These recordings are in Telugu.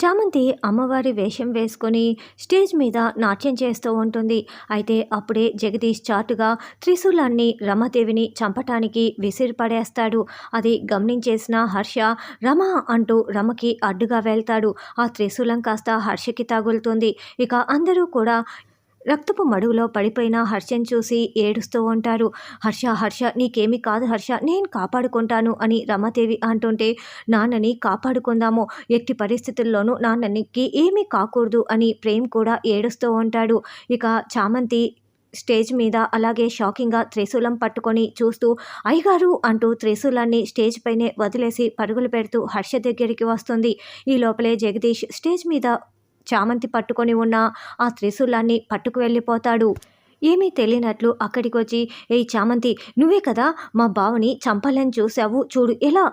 చామంతి అమ్మవారి వేషం వేసుకొని స్టేజ్ మీద నాట్యం చేస్తూ ఉంటుంది. అయితే అప్పుడే జగదీష్ చాటుగా త్రిశూలాన్ని రమాదేవిని చంపటానికి విసిరిపడేస్తాడు అది గమనించేసిన హర్ష రమ అంటూ రమకి అడ్డుగా వెళ్తాడు. ఆ త్రిశూలం కాస్త హర్షకి తగులుతుంది. ఇక అందరూ కూడా రక్తపు మడుగులో పడిపోయిన హర్షని చూసి ఏడుస్తూ ఉంటారు. హర్ష హర్ష నీకేమీ కాదు హర్ష నేను కాపాడుకుంటాను అని రమాదేవి అంటుంటే నాన్నని కాపాడుకుందాము. ఎట్టి పరిస్థితుల్లోనూ నాన్ననికి ఏమీ కాకూడదు అని ప్రేమ్ కూడా ఏడుస్తూ ఉంటాడు. ఇక చామంతి స్టేజ్ మీద అలాగే షాకింగ్గా త్రిశూలం పట్టుకొని చూస్తూ అయ్యగారు అంటూ త్రిశూలాన్ని స్టేజ్ పైనే వదిలేసి పరుగులు పెడుతూ హర్ష దగ్గరికి వస్తుంది. ఈ లోపలే జగదీష్ స్టేజ్ మీద చామంతి పట్టుకొని ఉన్న ఆ త్రిశూలాన్ని పట్టుకు వెళ్ళిపోతాడు ఏమీ తెలియనట్లు అక్కడికి వచ్చి ఏ చామంతి నువ్వే కదా మా బావని చంపాలని చూసావు. చూడు ఎలా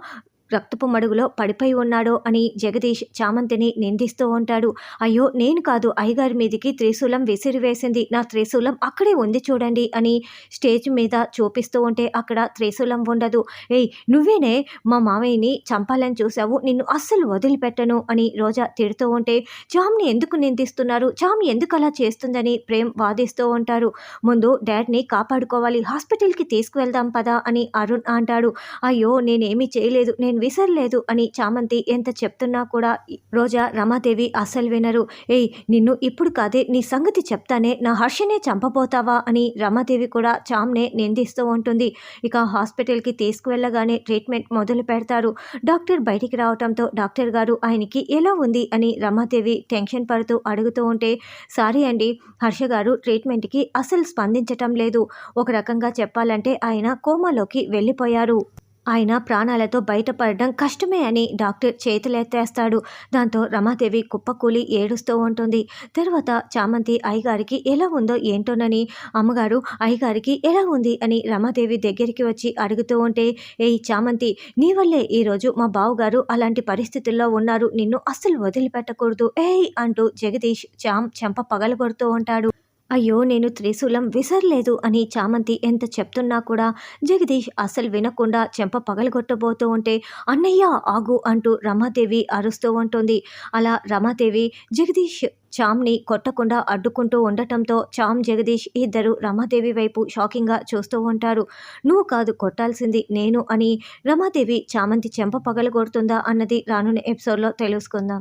రక్తపు మడుగులో పడిపోయి ఉన్నాడో అని జగదీష్ చామంతిని నిందిస్తూ ఉంటాడు. అయ్యో నేను కాదు అయ్యగారి మీదికి త్రిశూలం విసిరివేసింది నా త్రిశూలం అక్కడే ఉంది చూడండి అని స్టేజ్ మీద చూపిస్తూ ఉంటే అక్కడ త్రిశూలం ఉండదు. ఏయ్ నువ్వేనే మా మామయ్యని చంపాలని చూసావు నిన్ను అస్సలు వదిలిపెట్టను అని రోజా తిడుతూ ఉంటే చామ్ని ఎందుకు నిందిస్తున్నారు? చామ్ ఎందుకు అలా చేస్తుందని ప్రేమ్ వాదిస్తూ ఉంటారు. ముందు డాడ్ని కాపాడుకోవాలి హాస్పిటల్కి తీసుకువెళ్దాం పదా అని అరుణ్ అంటాడు. అయ్యో నేనేమీ చేయలేదు నేను నేను విసరలేదు అని చామంతి ఎంత చెప్తున్నా కూడా రోజా రమాదేవి అస్సలు వినరు. ఏయ్ నిన్ను ఇప్పుడు కాదే నీ సంగతి చెప్తానే నా హర్షనే చంపబోతావా అని రమాదేవి కూడా చామ్నే నిందిస్తూ ఉంటుంది. ఇక హాస్పిటల్కి తీసుకువెళ్ళగానే ట్రీట్మెంట్ మొదలు పెడతారు. డాక్టర్ బయటికి రావటంతో డాక్టర్ గారు ఆయనకి ఎలా ఉంది అని రమాదేవి టెన్షన్ పడుతూ అడుగుతూ ఉంటే సారీ అండి హర్ష గారు ట్రీట్మెంట్కి అసలు స్పందించటం లేదు. ఒక రకంగా చెప్పాలంటే ఆయన కోమాలోకి వెళ్ళిపోయారు. ఆయన ప్రాణాలతో బయటపడడం కష్టమే అని డాక్టర్ చేతులెత్తేస్తాడు. దాంతో రమాదేవి కుప్పకూలి ఏడుస్తూ ఉంటుంది. తర్వాత చామంతి అయ్యగారికి ఎలా ఉందో ఏంటోనని అమ్మగారు అయ్యగారికి ఎలా ఉంది అని రమాదేవి దగ్గరికి వచ్చి అడుగుతూ ఉంటే ఏయ్ చామంతి నీ వల్లే ఈరోజు మా బావగారు అలాంటి పరిస్థితుల్లో ఉన్నారు. నిన్ను అస్సలు వదిలిపెట్టకూడదు. ఏయ్ అంటూ జగదీష్ చామ్ చెంప పగలగొడుతూ ఉంటాడు. అయ్యో నేను త్రిశూలం విసరలేదు అని చామంతి ఎంత చెప్తున్నా కూడా జగదీష్ అసలు వినకుండా చెంప పగలగొట్టబోతూ ఉంటే అన్నయ్య ఆగు అంటూ రమాదేవి అరుస్తూ ఉంటుంది. అలా రమాదేవి జగదీష్ చామ్ని కొట్టకుండా అడ్డుకుంటూ ఉండటంతో చామ్ జగదీష్ ఇద్దరు రమాదేవి వైపు షాకింగ్గా చూస్తూ ఉంటారు. నువ్వు కాదు కొట్టాల్సింది నేను అని రమాదేవి చామంతి చెంప పగలగొడుతుందా అన్నది రానున్న ఎపిసోడ్లో తెలుసుకుందాం.